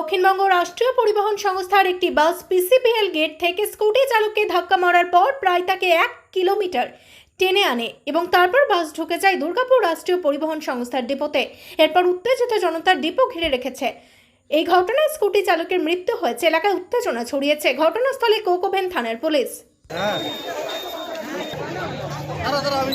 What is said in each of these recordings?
দক্ষিণবঙ্গ রাষ্ট্রীয় পরিবহন সংস্থার একটি বাস পিসিপিএল গেট থেকে স্কুটি চালককে ধাক্কা মারার পর প্রায় তাকে এক কিলোমিটার টেনে আনে এবং তারপর বাস ঢুকে যায় দুর্গাপুর রাষ্ট্রীয় পরিবহন সংস্থার ডিপোতে। এরপর উত্তেজিত জনতার ডিপো ঘিরে রেখেছে। এই ঘটনায় স্কুটি চালকের মৃত্যু হয়েছে, এলাকায় উত্তেজনা ছড়িয়েছে। ঘটনাস্থলে কোকোভেন থানার পুলিশ। হ্যাঁ। আমি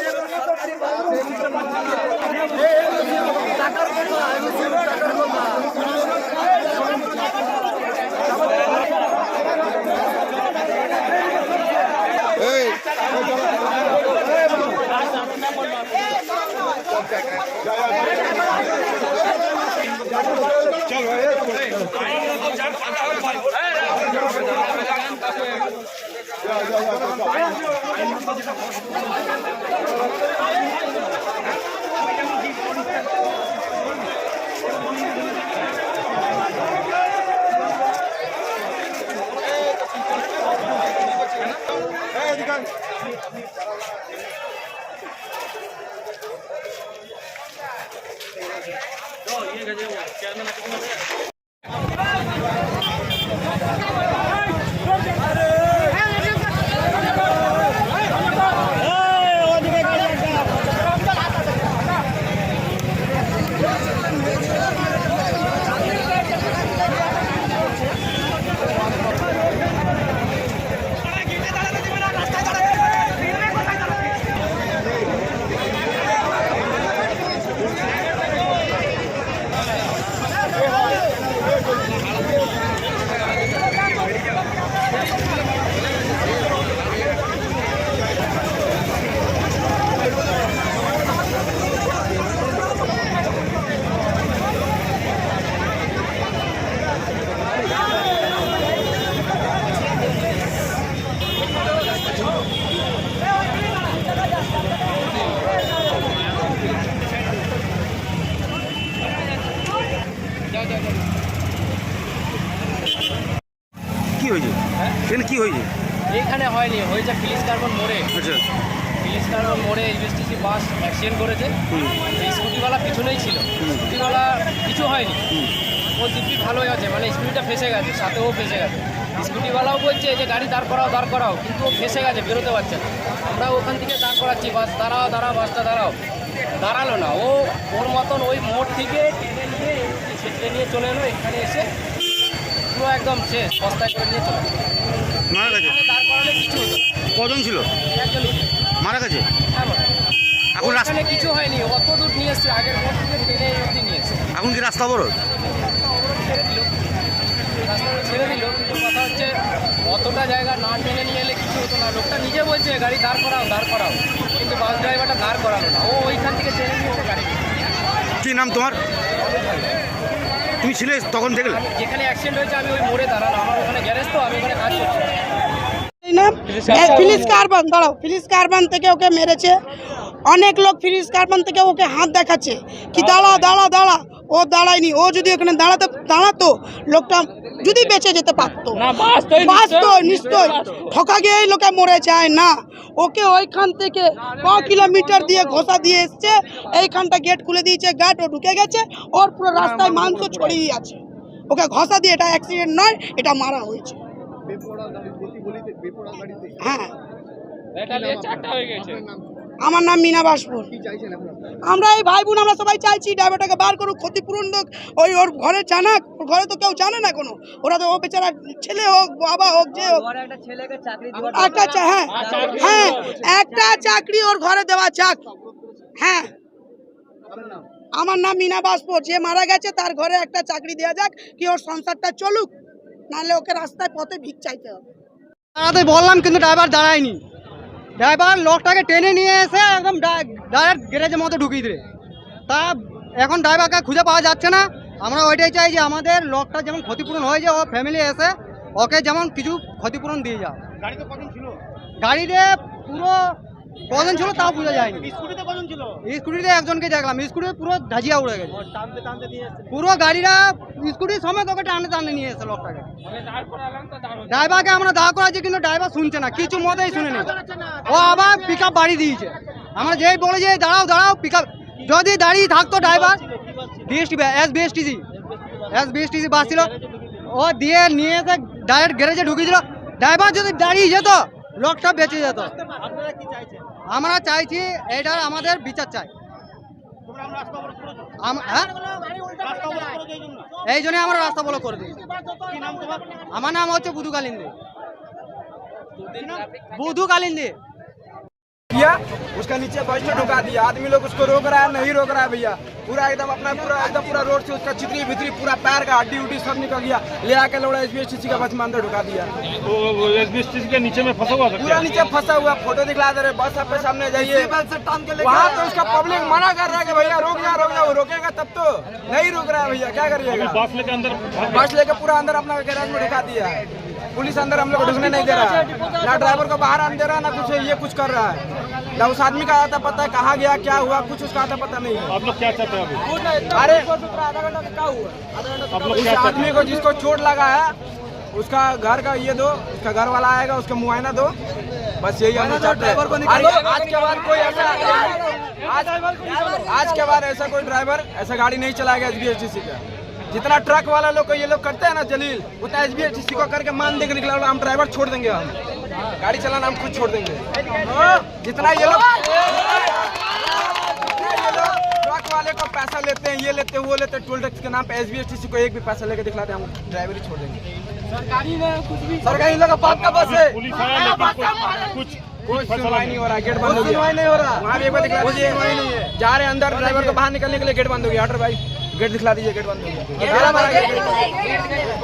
এটা হ্যাঁ Diyan na natin kumagaya. কি হয়েছে? এখানে কি হয়েছে? এখানে হয়নি হয়েছে ফিলিস কার্বন মোড়ে। আচ্ছা। ফিলিস কার্বন মোড়ে ইউএসটিসি বাস অ্যাক্সিডেন্ট করেছে। স্কুটিওয়ালা পিছনেই ছিল। স্কুটিওয়ালা কিছু হয়নি। ও দিব্যি ভালোই আছে মানে স্কুটিটা ফেসে গেছে সাথেও ফেসে গেছে। স্কুটিওয়ালাও বলছে যে গাড়ি দাঁড় করাও দাঁড় করাও কিন্তু ও ফেসে গেছে বেরোতে পারছে না। আমরা ওখান থেকে দাঁড় করাচ্ছি বাস দাঁড়াও দাঁড়াও বাসটা দাঁড়াও। দাঁড়াল না ও ওর মতন ওই মোড় থেকে টেনে নিয়ে চলে এলো এখানে এসে পুরো একদম শেষ বস্তায় করে নিয়ে চলে মারা গেছে? দাঁড় করালে কিছু হতো কজন ছিল? একজনই মারা গেছে? হ্যাঁ। এখন রাস্তা কিছু হয়নি অত দূর নিয়ে এসছে আগের থেকে টেনে অব্দি নিয়ে এসছে। এখন কি রাস্তা বড় ছেড়ে দিল। রাস্তাটা ছেড়ে দিল কিন্তু কথা হচ্ছে অতটা জায়গা না টেনে নিয়ে এলে কিছু হতো না। লোকটা নিজে বলছে গাড়ি দাঁড় করাও দাঁড় করাও। কিন্তু বাস ড্রাইভারটা দাঁড় করালো না। ও ওইখান থেকে টেনে নিয়েছে গাড়ি কি নাম তোমার? তুমি ছিলে তখন দেখলে? যেখানে অ্যাক্সিডেন্ট হয়েছে আমি ওই মোড়ে দাঁড়ানো আমার ওখানে গ্যারেজ তো আমি ওখানে কাজ করছি। ফিলিস কার্বন দাঁড়াও ফিলিস কার্বন থেকে ওকে মেরেছে? অনেক লোক ফিলিস কার্বন থেকে ওকে হাত দেখাচ্ছে। কি দাঁড়া দাঁড়া দাঁড়া ও দাঁড়ায়নি ও যদি ওখানে দাঁড়াতে দাঁড়াতো লোকটা যদি বেঁচে যেতে পারতো। বাঁচতো নিশ্চয় ঠকা গিয়েই লোকে মরে যায় না। ওকে ওইখান থেকে ক কিলোমিটার দিয়ে ঘষা দিয়ে এসছে। এইখানটা গেট খুলে দিয়েছে গার্ড ও ঢুকে গেছে। ওর পুরো রাস্তায় মাংস ছড়িয়ে আছে। ওকে ঘষা দিয়ে এটা অ্যাক্সিডেন্ট নয় এটা মারা হয়েছে। হ্যাঁ। আমার নাম মিনা বাসপুর। আমরা এই ভাই বোন আমরা সবাই চাইছি ড্রাইভারটাকে বার করুক ক্ষতিপূরণ হোক ওই ওর ঘরে জানাক ওর ঘরে তো কেউ জানে না কোনো। ওরা তো ও বেচারা ছেলে হোক বাবা হোক যে হোক। একটা চা- হ্যাঁ হ্যাঁ একটা চাকরি ওর ঘরে দেওয়া যাক। হ্যাঁ। আমার নাম মিনা বাসপুর। যে মারা গেছে তার ঘরে একটা চাকরি দেওয়া যাক কি ওর সংসারটা চলুক। নাহলে ওকে রাস্তায় পথে ভিক চাইতে হবে। দাঁড়াতে বললাম কিন্তু ড্রাইভার দাঁড়ায়নি। ড্রাইভার লোকটাকে টেনে নিয়ে এসে একদম ডাইরেক্ট গ্যারেজের মতো ঢুকিয়ে দিলে। তা এখন ড্রাইভারকে খুঁজে পাওয়া যাচ্ছে না। আমরা ওইটাই চাই যে আমাদের লোকটা যেমন ক্ষতিপূরণ হয়ে যায় ও ফ্যামিলি এসে ওকে যেমন কিছু ক্ষতিপূরণ দিয়ে যাও গাড়িতে কজন ছিল? গাড়িতে পুরো কজন ছিল তাও বোঝা যায়নি। স্কুটিতে কজন ছিল? স্কুটিতে একজনকে দেখলাম স্কুটি পুরো ধাজিয়া উড়ে গেছে। পুরো গাড়িটা স্কুটির সময় ওকে টানে টানে নিয়ে এসে লোকটাকে। ড্রাইভারকে আমরা দাঁড় করাচ্ছি কিন্তু ড্রাইভার শুনছে না কিছু মতেই শুনেনি ও আবার পিক আপ বাড়ি দিয়েছে। আমরা যেই বলে যে দাঁড়াও দাঁড়াও পিক আপ যদি দাঁড়িয়ে থাকতো driver BST S BSTC S BSTC bus ছিল। ও দিয়ে নিয়ে এসে ডাইরেক্ট গ্যারেজে ঢুকিয়ে দিল। ড্রাইভার যদি দাঁড়িয়ে যেত লোকটা বেঁচে যেত। আমরা চাইছি এটার আমাদের বিচার চাই। হ্যাঁ? এই জন্য আমরা রাস্তা বলো করে দিই আমার নাম হচ্ছে বুধু কালিন্দি। বুধু কালিন্দি। किया उसका नीचे बस में ढुका दिया। आदमी लोग उसको रोक रहा है नहीं रोक रहा है भैया। पूरा एकदम अपना पूरा एकदम पूरा रोड से उसका चितरी भितरी पूरा पैर का हड्डी उड्डी सब निकल गया। ले आके लोड़ा एस बी का बस में अंदर ढुका दिया। के नीचे में फंसा हुआ पूरा नीचे फंसा हुआ फ़ोटो दिखला दे रहे बस आपके सामने जाइए। वहाँ तो उसका पब्लिक मना कर रहा है कि भैया रोक जा रोक जा रोकेगा तब तो। नहीं रोक रहा है भैया क्या करिएगा? बस लेके अंदर बस लेके पूरा अंदर अपना गैराज में ढुका दिया। है पुलिस अंदर हम लोग को ढुकने नहीं दे रहा है। ना ड्राइवर को बाहर आने दे रहा है ना कुछ ये कुछ कर रहा है। ना उस आदमी का आता पता है कहाँ गया क्या हुआ कुछ उसका आता पता नहीं है। आप लोग क्या चाहते हैं अभी? अरे आप लोग उस क्या चाहते आदमी को जिसको चोट लगा है उसका घर का ये दो उसका घर वाला आएगा उसका मुआयना दो। बस यही हम चाहते हैं। आज के बाद कोई ऐसा आज आज के बाद ऐसा कोई ड्राइवर ऐसा गाड़ी नहीं चलाएगा एस का जितना ट्रक वाला लोग को ये लोग करते हैं ना जलील उतना एस बी को करके मान देंगे निकला हम ड्राइवर छोड़ देंगे हम गाड़ी चलाना हम खुद छोड़ देंगे। जितना ये लोग ट्रक वाले को पैसा लेते हैं ये लेते हैं वो लेते हैं टोल टैक्स के नाम पे एस को एक भी पैसा लेके दिखलाते हैं हम ड्राइवर ही छोड़ देंगे। सरकारी ने कुछ भी सरकारी लोग का बाप का बस है। पुलिस आया लेकिन कुछ कोई सुनवाई नहीं हो रहा गेट बंद हो गया। सुनवाई नहीं हो रहा। वहाँ भी एक बार दिखला दीजिए। जा रहे हैं अंदर ड्राइवर को बाहर निकलने के लिए गेट बंद हो गया। ऑर्डर भाई। गेट दिखला दीजिए गेट बंद हो गया ताला मारा गया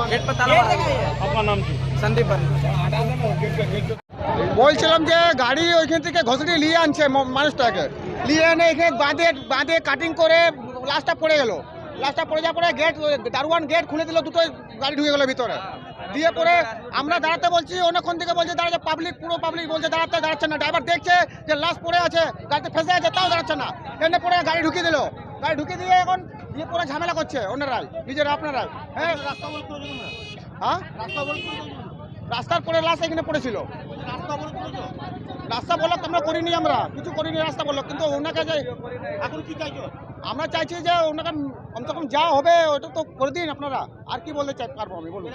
गेट पर ताला मारा गया अपना नाम की संदीप बंद বলছিলাম যে গাড়ি ওইখান থেকে ঘষড়ি নিয়ে আনছে ম- মানুষটাকে নিয়ে এনে এখানে বাঁধে বাঁধে কাটিং করে লাস্টটা পড়ে গেল লাস্টটা পড়ে যাওয়ার পরে গেট দারোয়ান গেট খুলে দিল দুটো গাড়ি ঢুকে গেল ভিতরে দিয়ে পরে আমরা দাঁড়াতে বলছি অনেকক্ষণ থেকে বলছে দাঁড়াচ্ছে পাবলিক পুরো পাবলিক বলছে দাঁড়াতে দাঁড়াচ্ছে না ড্রাইভার দেখছে যে লাশ পড়ে আছে গাড়িতে ফেসে আছে তাও দাঁড়াচ্ছে না এনে পরে গাড়ি ঢুকিয়ে দিল গাড়ি ঢুকে দিয়ে এখন দিয়ে পরে ঝামেলা করছে ওনারাই নিজেরা আপনারাই। হ্যাঁ? হ্যাঁ? রাস্তার পরে লাশ এখানে পড়েছিল। রাস্তা বলক আমরা করিনি আমরা। কিছু করিনি রাস্তা বলক কিন্তু ওনাকে যে এখন কি চাইছো? আমরা চাইছি যে ওনাকে কমসে কম যা হবে ওটা তো করে দিন আপনারা। আর কি বলতে চাই পারব আমি বলুন।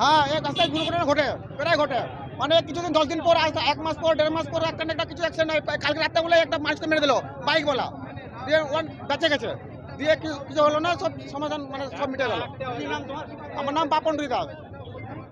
হ্যাঁ এক রাস্তায় দুর্ঘটনা ঘটে প্রায় ঘটে। মানে কিছুদিন দশ দিন পর এক মাস পর দেড় মাস পর একটা না একটা কিছু অ্যাক্সিডেন্ট কালকে রাত্রে বলে একটা মানুষকে মেরে দিল বাইক বাইকওয়ালা দিয়ে ওয়ান বেঁচে গেছে। দিয়ে কিছু হলো না, সব সমাধান মানে সব মিটে গেল। আমার নাম বাপন দাস